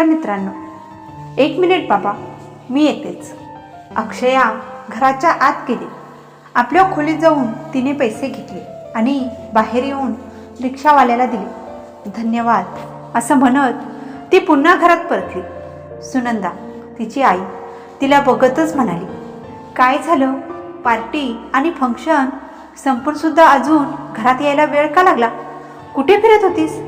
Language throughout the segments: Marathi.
नमस्कार मित्रांनो. एक मिनिट बाबा मी येतेच. अक्षया घराच्या आत गेली. आपल्या खोलीत जाऊन तिने पैसे घेतले आणि बाहेर येऊन रिक्षावाल्याला दिले. धन्यवाद असं म्हणत ती पुन्हा घरात परतली. सुनंदा तिची आई तिला बघतच म्हणाली काय झालं? पार्टी आणि फंक्शन संपूनसुद्धा अजून घरात यायला वेळ का लागला? कुठे फिरत होतीस?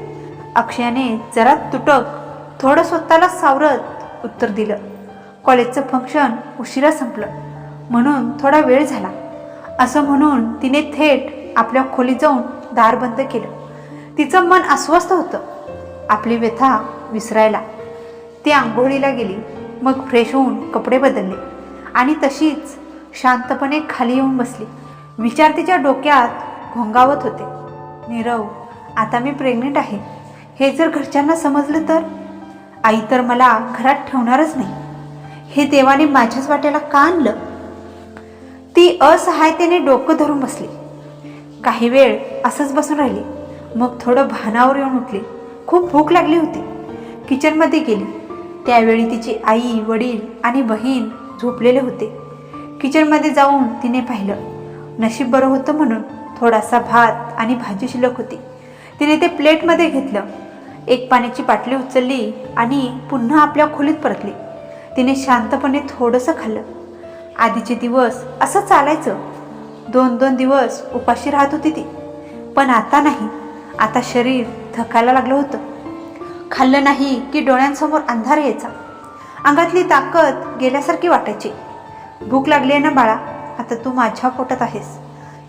अक्षयाने जरा तुटक थोडं स्वतःला सावरत उत्तर दिलं. कॉलेजचं फंक्शन उशिरा संपलं. म्हणून थोडा वेळ झाला. असं म्हणून तिने थेट आपल्या खोलीत जाऊन दार बंद केलं. तिचं मन अस्वस्थ होतं. आपली व्यथा विसरायला. ती आंघोळीला गेली. मग फ्रेश होऊन कपडे बदलले. आणि तशीच शांतपणे खाली येऊन बसली. विचार तिच्या डोक्यात घोंगावत होते. नीरव आता मी प्रेग्नेंट आहे. हे जर घरच्यांना समजलं तर? आई तर मला घरात ठेवणारच नाही. हे देवाने माझ्याच वाट्याला का आणलं? ती असहायतेने डोकं धरून बसली. काही वेळ असंच बसून राहिली. मग थोडं भानावर येऊन उठली. खूप भूक लागली होती. किचनमध्ये गेली. त्यावेळी तिची आई वडील आणि बहीण झोपलेले होते. किचनमध्ये जाऊन तिने पाहिलं. नशीब बरं होतं म्हणून थोडासा भात आणि भाजी शिल्लक होती. तिने ते प्लेटमध्ये घेतलं. एक पाण्याची बाटली उचलली आणि पुन्हा आपल्या खोलीत परतली. तिने शांतपणे थोडंसं खाल्लं. आधीचे दिवस असं चालायचं. दोन दोन दिवस उपाशी राहत होती ती. पण आता नाही. आता शरीर थकायला लागलं होतं. खाल्लं नाही की डोळ्यांसमोर अंधार यायचा. अंगातली ताकद गेल्यासारखी वाटायची. भूक लागली आहे ना बाळा? आता तू माझ्या पोटात आहेस.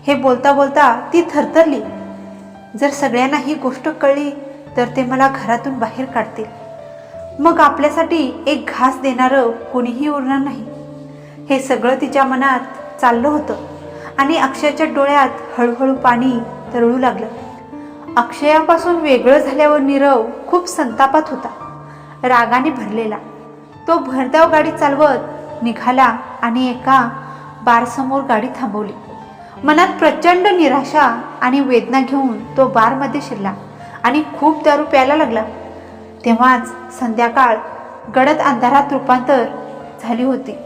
हे बोलता बोलता ती थरथरली. जर सगळ्यांना ही गोष्ट कळली तर ते मला घरातून बाहेर काढतील. मग आपल्यासाठी एक घास देणारं कोणीही उरणार नाही. हे सगळं तिच्या मनात चाललं होतं आणि अक्षयाच्या डोळ्यात हळूहळू पाणी तरळू लागलं. अक्षयापासून वेगळं झाल्यावर नीरव खूप संतापात होता. रागाने भरलेला. तो भरधाव गाडी चालवत निघाला आणि एका बारसमोर गाडी थांबवली. मनात प्रचंड निराशा आणि वेदना घेऊन तो बारमध्ये शिरला. आणि खूप दारू प्यायला लागला. तेव्हाच संध्याकाळ गडद अंधारात रूपांतर झाली होती.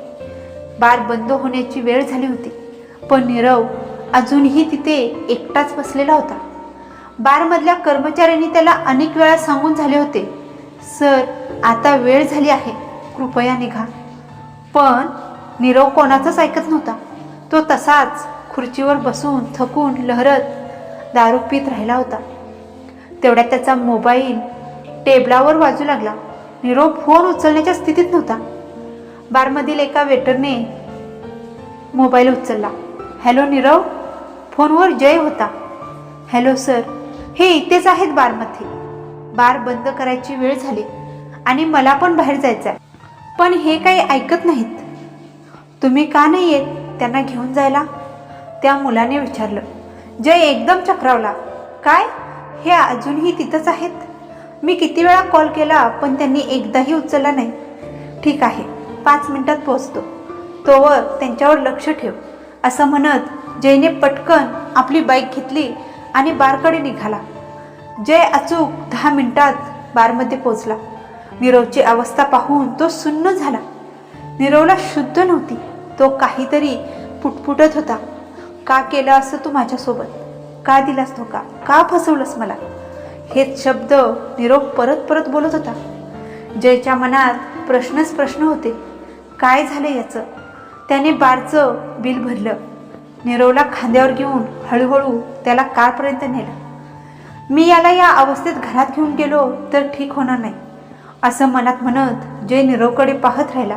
बार बंद होण्याची वेळ झाली होती. पण नीरव अजूनही तिथे एकटाच बसलेला होता. बारमधल्या कर्मचाऱ्यांनी त्याला अनेक वेळा सांगून झाले होते सर आता वेळ झाली आहे कृपया निघा. पण नीरव कोणाचाच ऐकत नव्हता. तो तसाच खुर्चीवर बसून थकून लहरत दारू पित राहिला होता. तेवढ्यात त्याचा मोबाईल टेबलावर वाजू लागला. निरो फोन उचलण्याच्या स्थितीत नव्हता. बारमधील एका वेटरने मोबाईल उचलला. हॅलो नीरव फोनवर जय होता. हॅलो सर हे इथेच आहेत बारमध्ये. बार बंद करायची वेळ झाली आणि मला पण बाहेर जायचं आहे पण हे काही ऐकत नाहीत. तुम्ही का नाही येत त्यांना घेऊन जायला? त्या मुलाने विचारलं. जय एकदम चक्रावला. काय? हे अजूनही तिथंच आहेत? मी किती वेळा कॉल केला पण त्यांनी एकदाही उचलला नाही. ठीक आहे पाच मिनिटात पोचतो तोवर त्यांच्यावर लक्ष ठेव. असं म्हणत जयने पटकन आपली बाईक घेतली आणि बारकडे निघाला. जय अचूक दहा मिनिटात बारमध्ये पोचला नीरवची अवस्था पाहून तो सुन्न झाला. नीरवला शुद्ध नव्हती. तो काहीतरी पुटपुटत होता. का केलं असं तू माझ्यासोबत? का दिलास धोका? का फसवलंस मला? हे शब्द निरोप परत परत बोलत होता. जयच्या मनात प्रश्नच प्रश्न होते. काय झालं याचं? त्याने बारचं बिल भरलं. निरोला खांद्यावर घेऊन हळूहळू त्याला कारपर्यंत नेलं. मी याला या अवस्थेत घरात घेऊन गेलो तर ठीक होणार नाही. असं मनात म्हणत जय निरोकडे पाहत राहिला.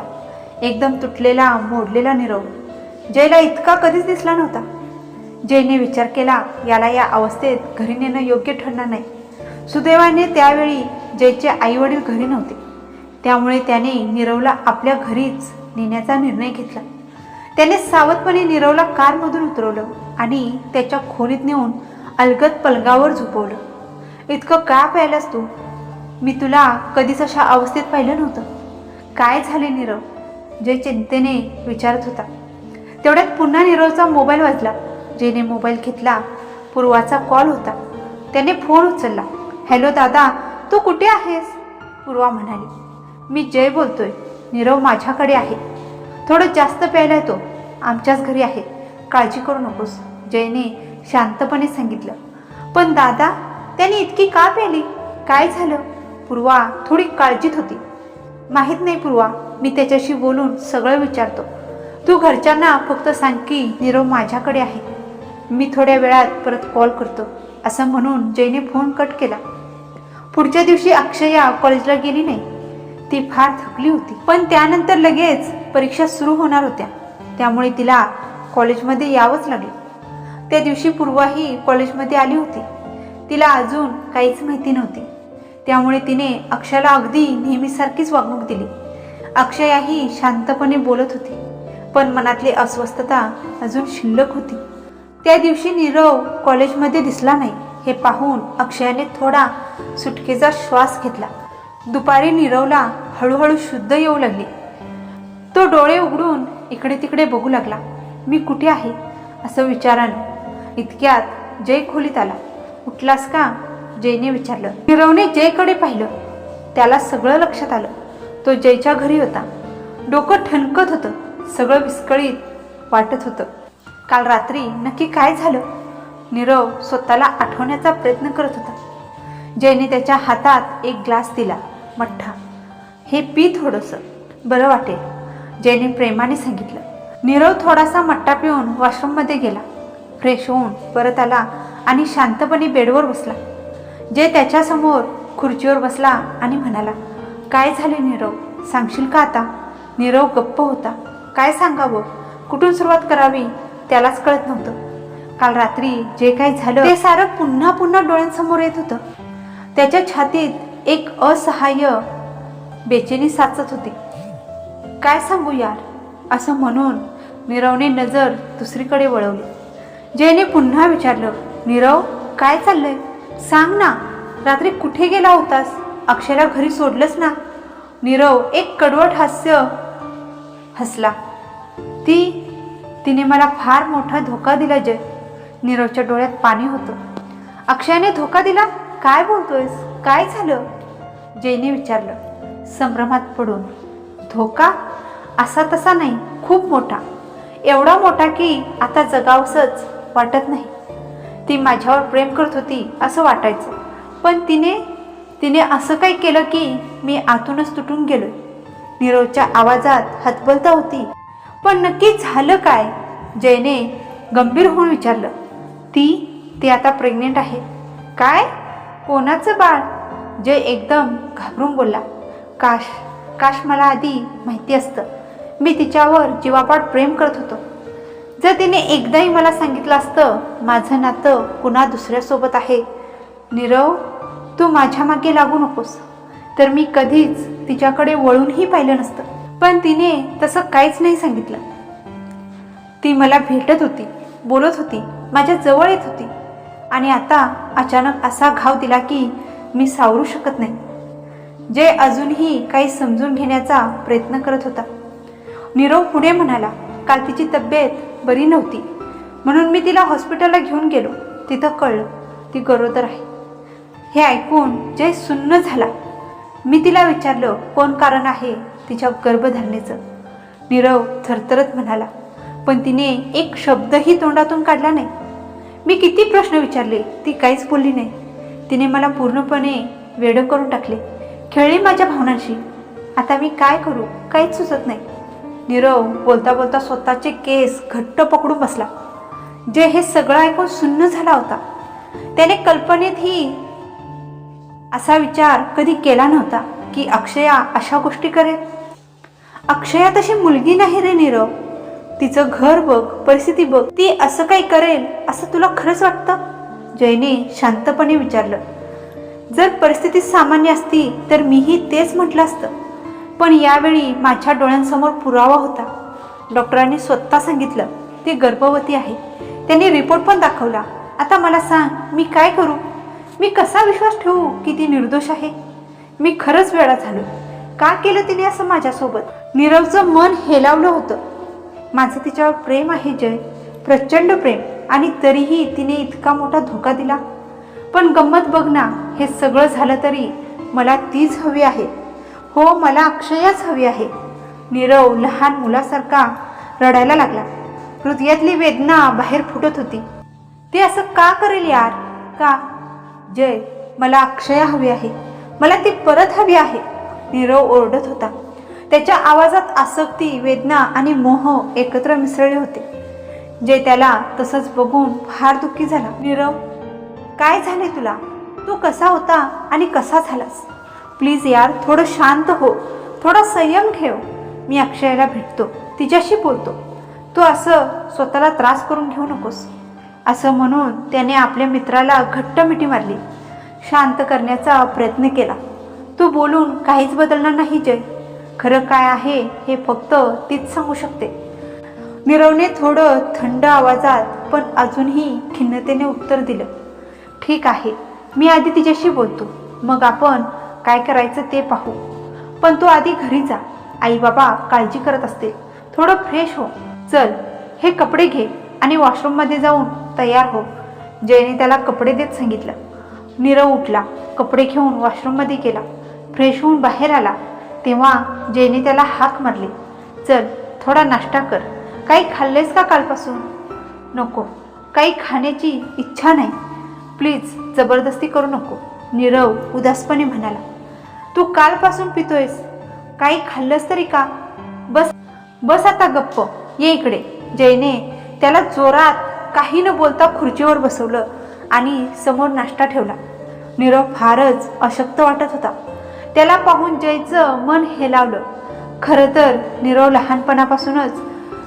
एकदम तुटलेला मोडलेला निरव. जयला इतका कधीच दिसला नव्हता. जयने विचार केला याला या अवस्थेत घरी नेणं योग्य ठरणार नाही. सुदैवाने त्यावेळी जयचे आईवडील घरी नव्हते. त्यामुळे त्याने नीरवला आपल्या घरीच नेण्याचा निर्णय घेतला. त्याने सावधपणे नीरवला कारमधून उतरवलं आणि त्याच्या खोलीत नेऊन अलगद पलंगावर झोपवलं. इतकं का पाहिलंस तू? मी तुला कधीच अशा अवस्थेत पाहिलं नव्हतं. काय झाले नीरव? जय चिंतेने विचारत होता. तेवढ्यात पुन्हा नीरवचा मोबाईल वाजला. जेने मोबाईल घेतला पूर्वाचा कॉल होता. त्याने फोन उचलला. हॅलो दादा तू कुठे आहेस? पूर्वा म्हणाली. मी जय बोलतोय. नीरव माझ्याकडे आहे. थोडं जास्त प्यायला येतो आमच्याच घरी आहे. काळजी करू नकोस. जयने शांतपणे सांगितलं. पण दादा त्याने इतकी का प्याली? काय झालं? पूर्वा थोडी काळजीत होती. माहीत नाही पूर्वा मी त्याच्याशी बोलून सगळं विचारतो. तू घरच्यांना फक्त सांग की नीरव माझ्याकडे आहे. मी थोड्या वेळात परत कॉल करतो. असं म्हणून जयने फोन कट केला. पुढच्या दिवशी अक्षया कॉलेजला गेली नाही. ती फार थकली होती. पण त्यानंतर लगेच परीक्षा सुरू होणार होत्या. त्यामुळे तिला कॉलेजमध्ये यावंच लागलं. त्या दिवशी पूर्वाही कॉलेजमध्ये आली होती. तिला अजून काहीच माहिती नव्हती. त्यामुळे तिने अक्षयाला अगदी नेहमीसारखीच वागणूक दिली. अक्षयाही शांतपणे बोलत होती. पण मनातली अस्वस्थता अजून शिल्लक होती. त्या दिवशी नीरव कॉलेजमध्ये दिसला नाही. हे पाहून अक्षयाने थोडा सुटकेचा श्वास घेतला. दुपारी नीरवला हळूहळू शुद्ध येऊ लागली. तो डोळे उघडून इकडे तिकडे बघू लागला. मी कुठे आहे? असं विचारानं. इतक्यात जय खोलीत आला. उठलास का? जयने विचारलं. नीरवने जयकडे पाहिलं. त्याला सगळं लक्षात आलं. तो जयच्या घरी होता. डोकं ठणकत होतं. सगळं विस्कळीत वाटत होतं. काल रात्री नक्की काय झालं? नीरव स्वतःला आठवण्याचा प्रयत्न करत होता. जयने त्याच्या हातात एक ग्लास दिला. मठ्ठा. हे पी थोडंसं. बरं वाटेल जयने प्रेमाने सांगितलं. नीरव थोडासा मट्टा पिऊन वॉशरूममध्ये गेला. फ्रेश होऊन परत आला आणि शांतपणे बेडवर बसला. जय त्याच्यासमोर खुर्चीवर बसला आणि म्हणाला काय झाले नीरव? सांगशील का आता? नीरव गप्प होता. काय सांगावं? कुठून सुरुवात करावी? त्यालाच कळत नव्हतं. काल रात्री जे काही झालं ते सारं पुन्हा पुन्हा डोळ्यांसमोर येत होतं. त्याच्या छातीत एक असहाय्य बेचेनी साचत होती. काय सांगू यार? असं म्हणून नीरवने नजर दुसरीकडे वळवली. जयने पुन्हा विचारलं नीरव काय चाललंय? सांग ना रात्री कुठे गेला होतास? अक्षरा घरी सोडलंच ना? नीरव एक कडवट हास्य हसला. ती तिने मला फार मोठा धोका दिला जय. नीरवच्या डोळ्यात पाणी होतं. अक्षयाने धोका दिला? काय बोलतोयस? काय झालं? जयने विचारलं. संभ्रमात पडून. धोका? असा तसा नाही. खूप मोठा. एवढा मोठा की आता जगावसंच वाटत नाही. ती माझ्यावर प्रेम करत होती असं वाटायचं. पण तिने तिने असं काही केलं की मी आतूनच तुटून गेलो नीरवच्या आवाजात हतबलता होती. पण नक्की झालं काय? जयने गंभीर होऊन विचारलं. ती ती आता प्रेग्नेंट आहे. काय? कोणाचं बाळ? जय एकदम घाबरून बोलला. काश काश मला आधी माहिती असतं. मी तिच्यावर जीवापाड प्रेम करत होतो. जर तिने एकदाही मला सांगितलं असतं माझं नातं पुन्हा दुसऱ्यासोबत आहे. नीरव तू माझ्या मागे लागू नकोस. तर मी कधीच तिच्याकडे वळूनही पाहिलं नसतं. पण तिने तसं काहीच नाही सांगितलं. ती मला भेटत होती बोलत होती माझ्या जवळ येत होती. आणि आता अचानक असा घाव दिला की मी सावरू शकत नाही. जे अजूनही काही समजून घेण्याचा प्रयत्न करत होता. नीरव पुढे म्हणाला काल तिची तब्येत बरी नव्हती. म्हणून मी तिला हॉस्पिटलला घेऊन गेलो. तिथं कळलं ती गरोदर आहे. हे ऐकून जय सुन्न झाला. मी तिला विचारलं कोण कारण आहे? तिच्या गर्भधारणेचं. नीरव थरथरत म्हणाला पण तिने एक शब्दही तोंडातून काढला नाही. मी किती प्रश्न विचारले ती काहीच बोलली नाही. तिने मला पूर्णपणे वेडं करून टाकले. खेळली माझ्या भावनांशी. आता मी काय करू? काहीच सुचत नाही. नीरव बोलता बोलता स्वतःचे केस घट्ट पकडून बसला. जे हे सगळं ऐकून सुन्न झाला होता त्याने कल्पनेतही असा विचार कधी केला नव्हता की अक्षया अशा गोष्टी करेल? अक्षया तशी मुलगी नाही रे नीरव. तिचं घर बघ परिस्थिती बघ ती असं काही करेल असं तुला खरंच वाटतं? जयने शांतपणे विचारलं. जर परिस्थिती सामान्य असती तर मीही तेच म्हटलं असतं. पण यावेळी माझ्या डोळ्यांसमोर पुरावा होता. डॉक्टरांनी स्वतः सांगितलं ती गर्भवती आहे. त्यांनी रिपोर्ट पण दाखवला. आता मला सांग मी काय करू? मी कसा विश्वास ठेवू की ती निर्दोष आहे? मी खरंच वेळा झालो का केलं तिने असं माझ्यासोबत? नीरवचं मन हेलावलं होतं. माझं तिच्यावर प्रेम आहे जय. प्रचंड प्रेम. आणि तरीही तिने इतका मोठा धोका दिला. पण गंमत बघ ना हे सगळं झालं तरी मला तीच हवी आहे. हो मला अक्षयच हवी आहे. नीरव लहान मुलासारखा रडायला लागला. हृदयातली वेदना बाहेर फुटत होती. ती असं का करेल यार? का? जय मला अक्षया हवी आहे. मला ती परत हवी आहे. नीरव ओरडत होता. त्याच्या आवाजात आसक्ती वेदना आणि मोह एकत्र मिसळले होते. जे त्याला तसंच बघून फार दुःखी झाला. नीरव काय झाले तुला? तू कसा होता आणि कसा झालास? प्लीज यार थोडं शांत हो. थोडा संयम ठेव. मी अक्षयाला भेटतो. तिच्याशी बोलतो. तू असं स्वतःला त्रास करून घेऊ नकोस. असं म्हणून त्याने आपल्या मित्राला घट्ट मिठी मारली. शांत करण्याचा प्रयत्न केला. तू बोलून काहीच बदलणार नाही जय. खरं काय आहे हे फक्त तीच सांगू शकते. नीरवने थोडं थंड आवाजात पण अजूनही खिन्नतेने उत्तर दिलं. ठीक आहे मी आधी तिच्याशी बोलतो. मग आपण काय करायचं ते पाहू. पण तू आधी घरी जा. आई बाबा काळजी करत असते. थोडं फ्रेश हो. चल हे कपडे घे आणि वॉशरूममध्ये जाऊन तयार हो. जयने त्याला कपडे देत सांगितलं. नीरव उठला. कपडे घेऊन वॉशरूममध्ये गेला. फ्रेश होऊन बाहेर आला. तेव्हा जयने त्याला हाक मारली. चल थोडा नाश्ता कर. काही खाल्लेस का कालपासून? नको. काही खाण्याची इच्छा नाही. प्लीज जबरदस्ती करू नको. नीरव उदासपणे म्हणाला. तू कालपासून पितोयस. काही खाल्लंस तरी का? बस बस आता गप्प. ये इकडे. जयने त्याला जोरात काही न बोलता खुर्चीवर बसवलं आणि समोर नाश्ता ठेवला. नीरव फारच अशक्त वाटत होता. त्याला पाहून जयचं मन हेलावलं. खरं तर नीरव लहानपणापासूनच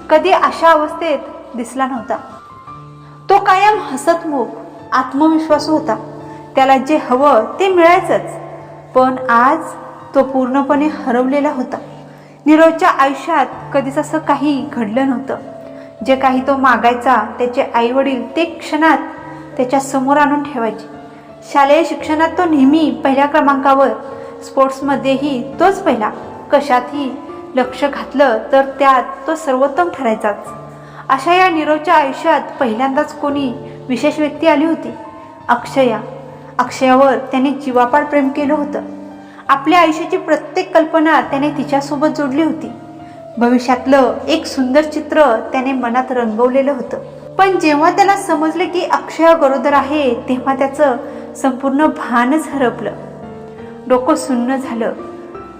कधी अशा अवस्थेत दिसला नव्हता. तो कायम हसतमुख आत्मविश्वासू होता. त्याला जे हवं ते मिळायचंच पण आज तो पूर्णपणे हरवलेला होता. नीरवच्या आयुष्यात कधीच असं काही घडलं नव्हतं. जे काही तो मागायचा त्याचे आईवडील ते क्षणात त्याच्यासमोर आणून ठेवायचे. शालेय शिक्षणात तो नेहमी पहिल्या क्रमांकावर स्पोर्ट्समध्येही तोच पहिला. कशातही लक्ष घातलं तर त्यात तो सर्वोत्तम ठरायचाच. अशा या नीरवच्या आयुष्यात पहिल्यांदाच कोणी विशेष व्यक्ती आली होती? अक्षया. अक्षयावर त्याने जीवापाड प्रेम केलं होतं. आपल्या आयुष्याची प्रत्येक कल्पना त्याने तिच्यासोबत जोडली होती. भविष्यातलं एक सुंदर चित्र त्याने मनात रंगवलेलं होतं. पण जेव्हा त्याला समजलं की अक्षया गरोदर आहे तेव्हा त्याचं संपूर्ण भानच हरपलं. डोकं सुन्न झालं.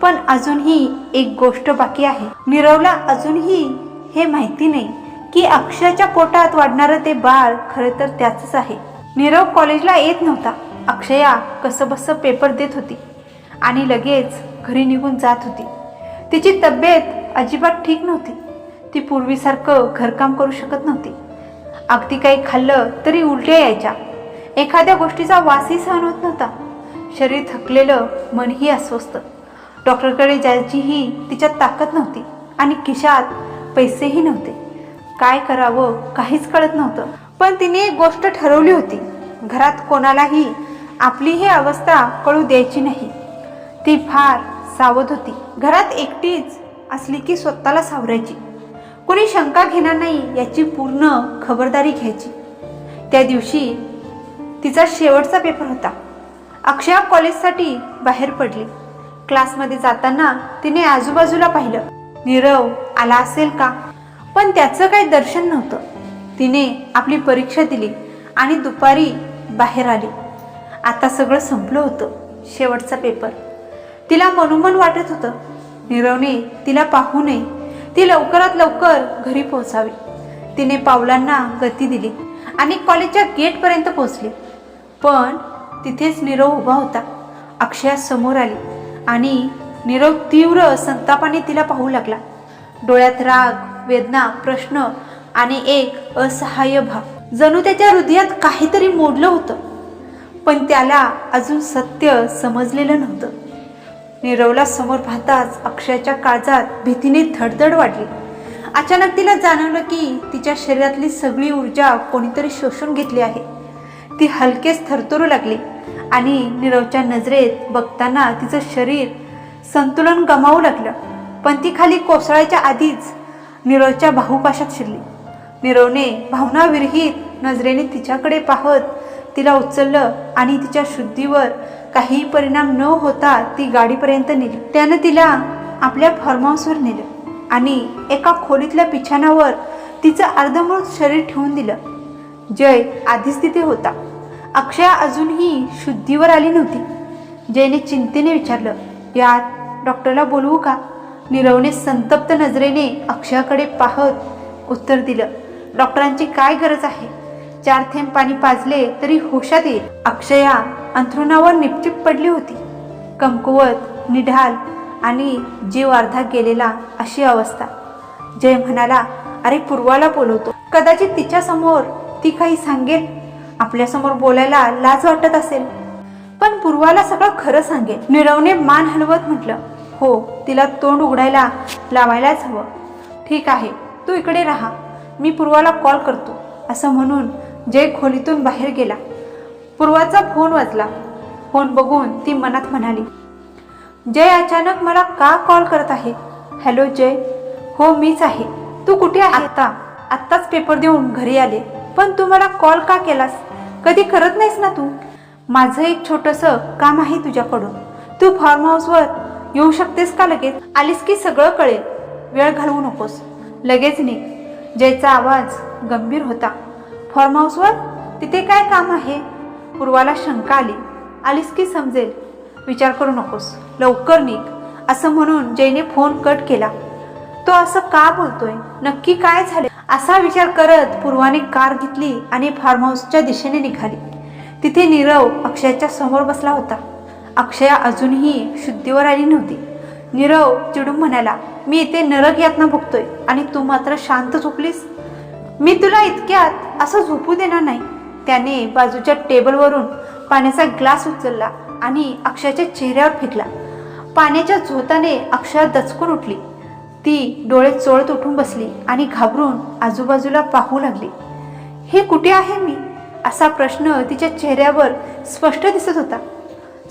पण अजूनही एक गोष्ट बाकी आहे. निरवला अजूनही हे माहिती नाही की अक्षयच्या पोटात वाढणारं ते बाळ खरं तर त्याचंच आहे. नीरव कॉलेजला येत नव्हता. अक्षया कसं बसं पेपर देत होती आणि लगेच घरी निघून जात होती. तिची तब्येत अजिबात ठीक नव्हती. ती पूर्वीसारखं घरकाम करू शकत नव्हती. अगदी काही खाल्लं तरी उलट्या यायच्या. एखाद्या गोष्टीचा वासही सहन होत नव्हता. शरीर थकलेलं मनही अस्वस्थ. डॉक्टरकडे जायचीही तिच्यात ताकद नव्हती आणि खिशात पैसेही नव्हते. काय करावं काहीच कळत नव्हतं. पण तिने एक गोष्ट ठरवली होती. घरात कोणालाही आपली ही अवस्था कळू द्यायची नाही. ती फार सावध होती. घरात एकटीच असली की स्वतःला सावरायची. कोणी शंका घेणार नाही याची पूर्ण खबरदारी घ्यायची. त्या दिवशी तिचा शेवटचा पेपर होता. अक्षया कॉलेजसाठी बाहेर पडली. क्लासमध्ये जाताना तिने आजूबाजूला पाहिलं. नीरव आला असेल का? पण त्याचं काही दर्शन नव्हतं. तिने आपली परीक्षा दिली आणि दुपारी बाहेर आली. आता सगळं संपलं होतं शेवटचा पेपर. तिला मनोमन वाटत होतं. नीरवने तिला पाहू नये. ती लवकरात लवकर घरी पोहोचावी. तिने पावलांना गती दिली आणि कॉलेजच्या गेटपर्यंत पोहोचली. पण तिथेच नीरव उभा होता. अक्षया समोर आली आणि नीरव तीव्र संतापाने तिला पाहू लागला. डोळ्यात राग वेदना प्रश्न आणि एक असहाय्य भाव. जणू त्याच्या हृदयात काहीतरी मोडलं होतं. पण त्याला अजून सत्य समजलेलं नव्हतं. नीरवला समोर पाहताच अक्षयाच्या काळजात भीतीने धडधड वाढली. अचानक तिला जाणवलं की तिच्या शरीरातली सगळी ऊर्जा कोणीतरी शोषून घेतली आहे. ती हलकेच थरथरू लागली. आणि नीरवच्या नजरेत बघताना तिचं शरीर संतुलन गमावू लागलं. पण ती खाली कोसळायच्या आधीच नीरवच्या बाहुपाशात शिरली. नीरवने भावनाविरहित नजरेने तिच्याकडे पाहत तिला उचललं आणि तिच्या शुद्धीवर काही परिणाम न होता ती गाडीपर्यंत नेली. त्यानं तिला आपल्या फार्महाऊसवर नेलं आणि एका खोलीतल्या बिछाणावर तिचं अर्धमूळ शरीर ठेवून दिलं. जय आधीच तिथे होता. अक्षया अजूनही शुद्धीवर आली नव्हती. जयने चिंतेने विचारलं यात डॉक्टरला बोलवू का? निरवने संतप्त नजरेने अक्षयाकडे पाहत उत्तर दिलं डॉक्टरांची काय गरज आहे? चार थेंब पाणी पाजले तरी होशात येईल. अक्षया अंथरुणावर निपचिप पडली होती. कमकुवत निढाल आणि जीव अर्धा गेलेला अशी अवस्था. जय म्हणाला अरे पूर्वाला बोलवतो. कदाचित तिच्यासमोर ती काही सांगेल? आपल्यासमोर बोलायला लाज वाटत असेल. पण पूर्वाला सगळं खरं सांगेल. निरवने मान हलवत म्हटलं हो तिला तोंड उघडायला लावायलाच हवं. ठीक आहे तू इकडे राहा. मी पूर्वाला कॉल करतो. असं म्हणून जय खोलीतून बाहेर गेला. पूर्वाचा फोन वाजला. फोन बघून ती मनात म्हणाली जय अचानक मला का कॉल करत आहे? हॅलो जय. हो मीच आहे. तू कुठे आहे? आता आत्ताच पेपर देऊन घरी आले. पण तू मला कॉल का केलास? कधी करत नाहीस ना तू? माझं एक छोटंसं काम आहे तुझ्याकडून. तू फार्म हाऊसवर येऊ शकतेस का लगेच? आलीस की सगळं कळेल. वेळ घालवू नकोस. लगेच निघ. जयचा आवाज गंभीर होता. फार्म हाऊसवर तिथे काय काम आहे? पूर्वाला शंका आली. आलीस की समजेल. विचार करू नकोस. लवकर निघ. असं म्हणून जयने फोन कट केला. तो असं का बोलतोय? नक्की काय झाले? असा विचार करत पूर्वाने कार घेतली आणि फार्म हाऊसच्या दिशेने निघाली. तिथे नीरव अक्षयाच्या समोर बसला होता. अक्षया अजूनही शुद्धीवर आली नव्हती. नीरव चिडून म्हणाला मी इथे नरक यातना भोगतोय आणि तू मात्र शांत झोपलीस? मी तुला इतक्यात असं झोपू देणार नाही. त्याने बाजूच्या टेबलवरून पाण्याचा ग्लास उचलला आणि अक्षयाच्या चेहऱ्यावर फेकला. पाण्याच्या झोताने अक्षया दचकून उठली. ती डोळे चोळत उठून बसली आणि घाबरून आजूबाजूला पाहू लागली. हे कुठे आहे मी? असा प्रश्न तिच्या चेहऱ्यावर स्पष्ट दिसत होता.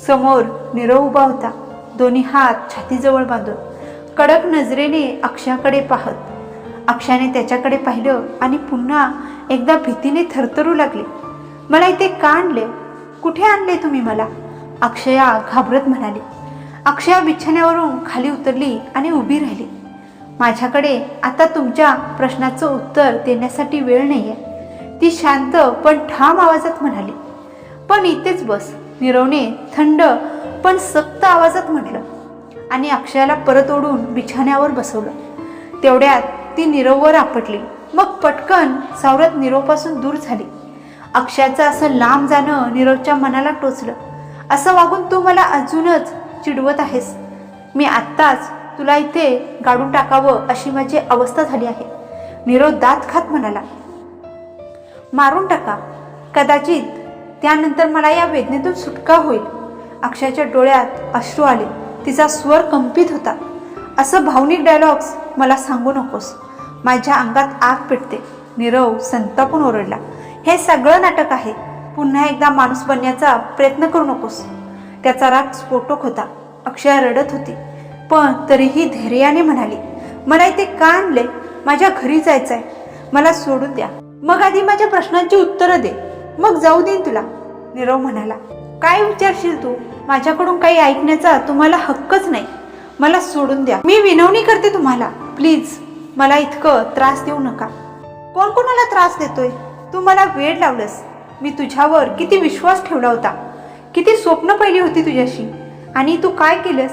समोर निरव उभा होता दोन्ही हात छातीजवळ बांधून कडक नजरेने अक्षाकडे पाहत. अक्षयाने त्याच्याकडे पाहिलं आणि पुन्हा एकदा भीतीने थरथरू लागले. मला इथे का आणले? कुठे आणले तुम्ही मला? अक्षया घाबरत म्हणाली. अक्षया बिछाण्यावरून खाली उतरली आणि उभी राहिली. माझ्याकडे आता तुमच्या प्रश्नाचं उत्तर देण्यासाठी वेळ नाही आहे ती शांत पण ठाम आवाजात म्हणाली पण इथेच बस. निरवणे थंड पण सक्त आवाजात म्हटलं आणि अक्षयाला परत ओढून बिछाण्यावर बसवलं. तेवढ्यात ती निरववर आपटली. मग पटकन सावरत निरवपासून दूर झाली. अक्षयाचं असं लांब जाणं निरवच्या मनाला टोचलं. असं वागून तू मला अजूनच चिडवत आहेस. मी आत्ताच तुला इथे गाडून टाकावं अशी माझी अवस्था झाली आहे. निरव दात खात म्हणाला. मारून टाका. कदाचित त्यानंतर मला या वेदनेतून सुटका होईल. अक्षयाच्या डोळ्यात अश्रू आले. तिचा स्वर कंपित होता. असं भावनिक डायलॉग्स मला सांगू नकोस. माझ्या अंगात आग पेटते. निरव संतापून ओरडला. हे सगळं नाटक आहे. पुन्हा एकदा माणूस बनण्याचा प्रयत्न करू नकोस. त्याचा राग स्फोटक होता. अक्षय रडत होती. पण तरीही धैर्याने म्हणाली मला इथे का आणले? माझ्या घरी जायचंय. मला सोडून द्या. मग आधी माझ्या प्रश्नांची उत्तरं दे. मग जाऊ देईन तुला. नीरव म्हणाला काय विचारशील तू? माझ्याकडून काही ऐकण्याचा तुम्हाला हक्कच नाही. मला सोडून द्या. मी विनवणी करते तुम्हाला. प्लीज मला इतकं त्रास देऊ नका. कोण कोणाला त्रास देतोय? तू मला वेळ लावलंस. मी तुझ्यावर किती विश्वास ठेवला होता. किती स्वप्न पहिली होती तुझ्याशी. आणि तू काय केलंस?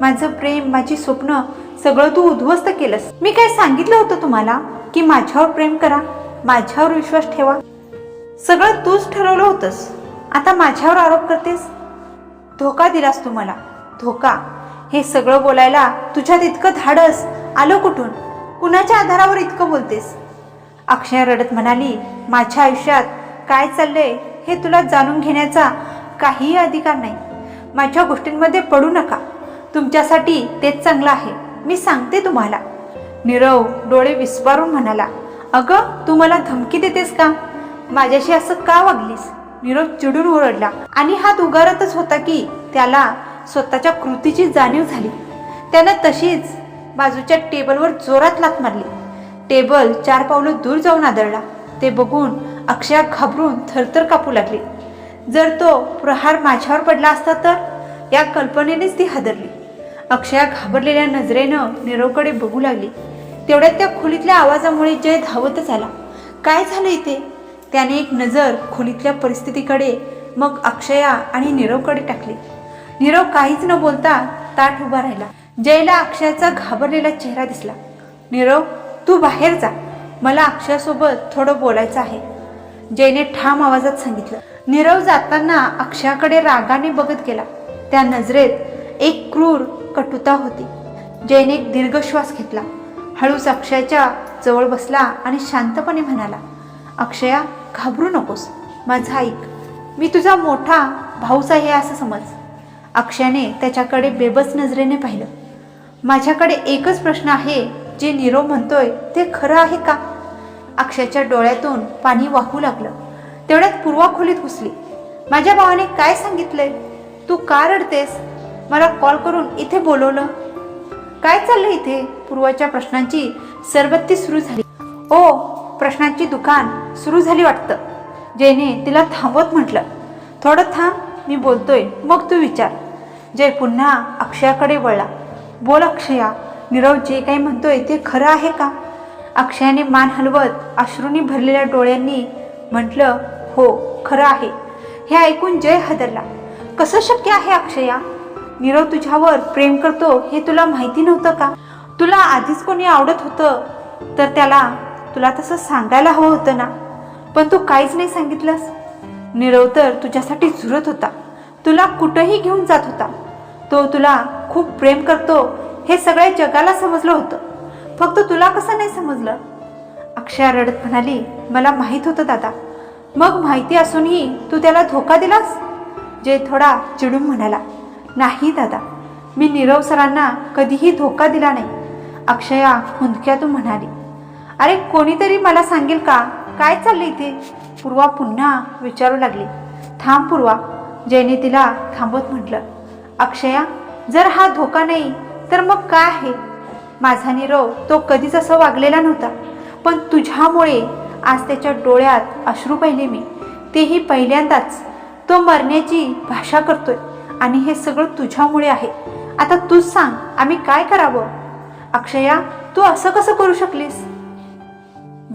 माझं प्रेम माझी स्वप्न सगळं तू उद्ध्वस्त केलंस. मी काय सांगितलं होतं तुम्हाला? की माझ्यावर प्रेम करा माझ्यावर विश्वास ठेवा. सगळं तूच ठरवलं होतंस. आता माझ्यावर आरोप करतेस? धोका दिलास तू मला धोका. हे सगळं बोलायला तुझ्यात इतकं धाडस. आलं कुठून? कुणाच्या आधारावर इतकं बोलतेस? अक्षय रडत म्हणाली माझ्या आयुष्यात काय चाललंय हे तुला जाणून घेण्याचा काहीही अधिकार नाही. माझ्या गोष्टींमध्ये पडू नका. तुमच्यासाठी तेच चांगलं आहे. मी सांगते तुम्हाला. नीरव डोळे विस्वारून म्हणाला अगं तू मला धमकी देतेस का? माझ्याशी असं का वागलीस? नीरव चिडून ओरडला. आणि हात उगारतच होता की त्याला स्वतःच्या कृतीची जाणीव झाली. त्यानं तशीच बाजूच्या टेबलवर जोरात लात मारली. टेबल चार पावलं दूर जाऊन आदळला. ते बघून अक्षया घाबरून थरथर कापू लागली. जर तो प्रहार माझ्यावर पडला असता तर? या कल्पनेनेच ती हादरली. अक्षया घाबरलेल्या नजरेनं नीरवकडे बघू लागली. तेवढ्यात त्या खोलीतल्या आवाजामुळे जय धावतच आला. काय झालं इथे? त्याने एक नजर खोलीतल्या परिस्थितीकडे मग अक्षया आणि नीरवकडे टाकली. नीरव काहीच न बोलता ताठ उभा राहिला. जयला अक्षयाचा घाबरलेला चेहरा दिसला. नीरव तू बाहेर जा. मला अक्षयासोबत थोडं बोलायचं आहे. जयने ठाम आवाजात सांगितलं. नीरव जाताना अक्षयाकडे रागाने बघत गेला. त्या नजरेत एक क्रूर कटुता होती. जयने एक दीर्घ श्वास घेतला. हळूच अक्षयाच्या जवळ बसला आणि शांतपणे म्हणाला अक्षया घाबरू नकोस. माझा ऐक. मी तुझा मोठा भाऊच आहे असं समज. अक्षयाने त्याच्याकडे बेबस नजरेने पाहिलं. माझ्याकडे एकच प्रश्न आहे. जे नीरव म्हणतोय ते खरं आहे का? अक्षयाच्या डोळ्यातून पाणी वाहू लागलं. तेवढ्यात पूर्वा खोलीत घुसली. माझ्या भावाने काय सांगितलंय? तू का रडतेस? मला कॉल करून इथे बोलवलं काय चाललं इथे? पूर्वाच्या प्रश्नांची सरबत्ती सुरू झाली. ओ प्रश्नांची दुकान सुरू झाली वाटतं. जयने तिला थांबवत म्हटलं. थोडं थांब मी बोलतोय. मग तू विचार. जय पुन्हा अक्षयाकडे वळला. बोल अक्षया नीरव जे काही म्हणतोय ते खरं आहे का? अक्षयाने मान हलवत अश्रूंनी भरलेल्या डोळ्यांनी म्हटलं हो खरं आहे. हे ऐकून जय हदरला. कसं शक्य आहे अक्षया? नीरव तुझ्यावर प्रेम करतो हे तुला माहिती नव्हतं का? तुला आधीच कोणी आवडत होतं? तर त्याला तुला तसं सांगायला हवं होतं ना? पण तू काहीच नाही सांगितलंस. नीरव तर तुझ्यासाठी झुरत होता. तुला कुठंही घेऊन जात होता. तो तुला खूप प्रेम करतो. हे सगळ्या जगाला समजलं होतं. फक्त तुला कसं नाही समजलं? अक्षया रडत म्हणाली मला माहीत होतं दादा. मग माहिती असूनही तू त्याला धोका दिलास? जे थोडा चिडून म्हणाला. नाही दादा. मी नीरव सरांना कधीही धोका दिला नाही. अक्षया हुंदक्यातून म्हणाली अरे कोणीतरी मला सांगेल का? काय चाललं इथे? पूर्वा पुन्हा विचारू लागली. थांब पूर्वा जयने तिला थांबवत म्हटलं. अक्षया जर हा धोका नाही तर मग काय आहे? माझा नीरव तो कधीच असं वागलेला नव्हता. पण तुझ्यामुळे आज त्याच्या डोळ्यात अश्रू पाहिले मी. तेही पहिल्यांदाच तो मरण्याची भाषा करतोय. आणि हे सगळं तुझ्यामुळे आहे. आता तूच सांग आम्ही काय करावं? अक्षया तू असं कसं करू शकलीस?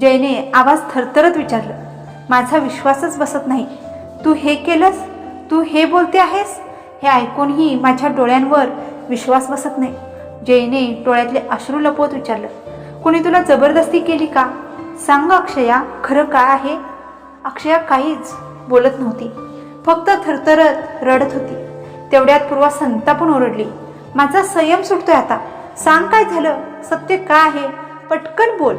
जयने आवाज थरथरत विचारलं. माझा विश्वासच बसत नाही. तू हे केलंस? तू हे बोलते आहेस? हे ऐकूनही माझ्या डोळ्यांवर विश्वास बसत नाही. जयने डोळ्यातले अश्रू लपवत विचारलं. कोणी तुला जबरदस्ती केली का? सांग अक्षया खरं काय आहे? अक्षया काहीच बोलत नव्हती. फक्त थरथरत रडत होती. तेवढ्यात पूर्वा संतापून ओरडली. माझा संयम सुटतोय आता. सांग काय झालं? सत्य काय आहे? पटकन बोल.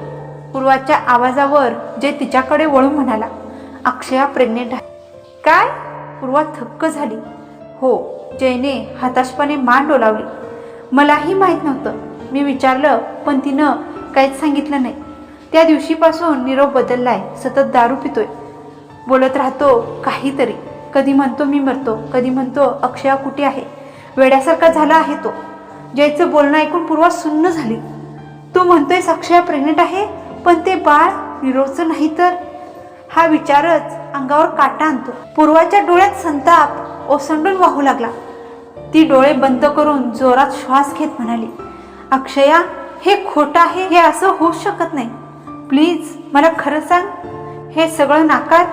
पूर्वाच्या आवाजावर जे तिच्याकडे वळून म्हणाला अक्षया प्रेग्नेंट आहे काय? पूर्वा थक्क झाली. हो जयने हताशपणे मान डोलावली. मलाही माहीत नव्हतं. मी विचारलं पण तिनं काहीच सांगितलं नाही. त्या दिवशीपासून निरोप बदललाय. सतत दारू पितोय. बोलत राहतो काहीतरी. कधी म्हणतो मी मरतो कधी म्हणतो अक्षया कुठे आहे? वेड्यासारखा झाला आहे तो. जयचं बोलणं ऐकून पूर्वा सुन्न झाली. तू म्हणतोयस अक्षया प्रेग्नेंट आहे पण ते बाळ निरोचं नाही तर? हा विचारच अंगावर काटा आणतो. पूर्वाच्या डोळ्यात संताप ओसंडून वाहू लागला. ती डोळे बंद करून जोरात श्वास घेत म्हणाली अक्षया हे खोटं आहे हे असं होऊ शकत नाही. प्लीज मला खरं सांग. हे सगळं नाकार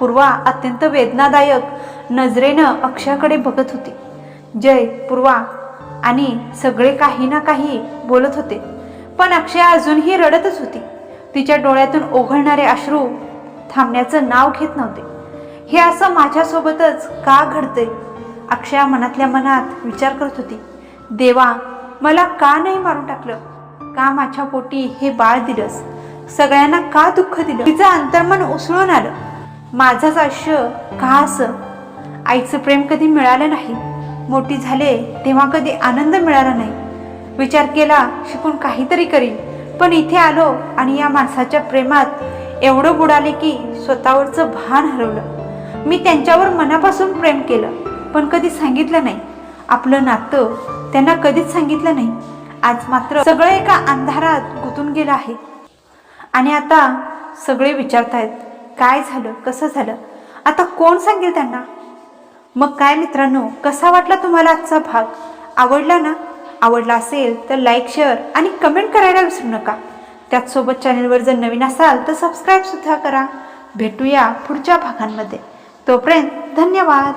पूर्वा अत्यंत वेदनादायक नजरेनं अक्षयाकडे बघत होती. जय पूर्वा. आणि सगळे काही ना काही बोलत होते. पण अक्षया अजूनही रडतच होती. तिच्या डोळ्यातून ओघळणारे अश्रू थांबण्याचं नाव घेत नव्हते. हे असं माझ्यासोबतच का घडते अक्षया मनातल्या मनात विचार करत होती. देवा मला का नाही मारून टाकलं? का माझ्या पोटी हे बाळ दिलंस? सगळ्यांना का दुःख दिलं? तिचं अंतर्मन उसळून आलं. माझंच आयुष्य का असं? आईचं प्रेम कधी मिळालं नाही. मोठी झाले तेव्हा कधी आनंद मिळाला नाही. विचार केला शिकून काहीतरी करीन. पण इथे आलो आणि या माणसाच्या प्रेमात एवढं बुडाले की स्वतःवरचं भान हरवलं. मी त्यांच्यावर मनापासून प्रेम केलं पण कधी सांगितलं नाही. आपलं नातं त्यांना कधीच सांगितलं नाही. आज मात्र सगळं एका अंधारात गुंतून गेलं आहे. आणि आता सगळे विचारतायत काय झालं? कसं झालं? आता कोण सांगेल त्यांना? मग काय मित्रांनो कसा वाटला तुम्हाला आजचा भाग? आवडला ना? आवडला असेल तर लाईक शेअर आणि कमेंट करायला विसरू नका. त्याचसोबत चॅनलवर जर नवीन असाल तर सबस्क्राईबसुद्धा करा. भेटूया पुढच्या भागांमध्ये. तोपर्यंत धन्यवाद.